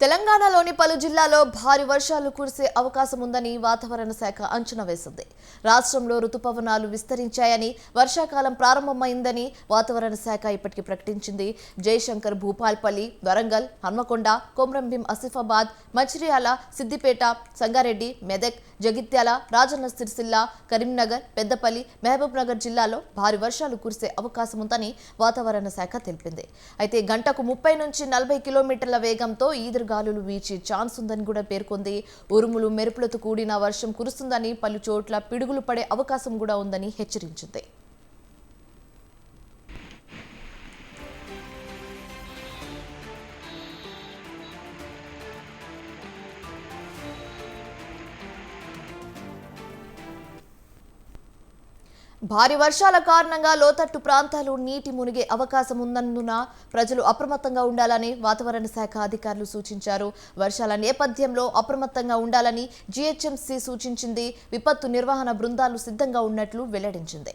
తెలంగాణలోని పలు జిల్లాల్లో భారీ వర్షాలు కురిసే అవకాశం ఉందని వాతావరణ శాఖ అంచనా వేసింది. రాష్ట్రంలో రుతుపవనాలు విస్తరించాయని వర్షాకాలం ప్రారంభమైందని వాతావరణ శాఖ ఇప్పటికీ ప్రకటించింది. జయశంకర్ భూపాల్పల్లి వరంగల్ హన్మకొండ కొమ్రంభీం ఆసిఫాబాద్ మంచిర్యాల సిద్దిపేట సంగారెడ్డి మెదక్ జగిత్యాల రాజన్న సిరిసిల్ల కరీంనగర్ పెద్దపల్లి మహబూబ్ నగర్ జిల్లాలో భారీ వర్షాలు కురిసే అవకాశం ఉందని వాతావరణ శాఖ తెలిపింది. అయితే గంటకు ముప్పై నుంచి నలభై కిలోమీటర్ల వేగంతో ఈదురు గాలులు వీచే ఛాన్స్ ఉందని కూడా పేర్కొంది. ఉరుములు మెరుపులతో కూడిన వర్షం కురుస్తుందని పలు చోట్ల పిడుగులు పడే అవకాశం కూడా ఉందని హెచ్చరించింది. భారీ వర్షాల కారణంగా లోతట్టు ప్రాంతాలు నీటి మునిగే అవకాశం ఉన్నందున ప్రజలు అప్రమత్తంగా ఉండాలని వాతావరణ శాఖ అధికారులు సూచించారు. వర్షాల నేపథ్యంలో అప్రమత్తంగా ఉండాలని జీహెచ్ఎంసీ సూచించింది. విపత్తు నిర్వహణ బృందాలు సిద్ధంగా ఉన్నట్లు వెల్లడించింది.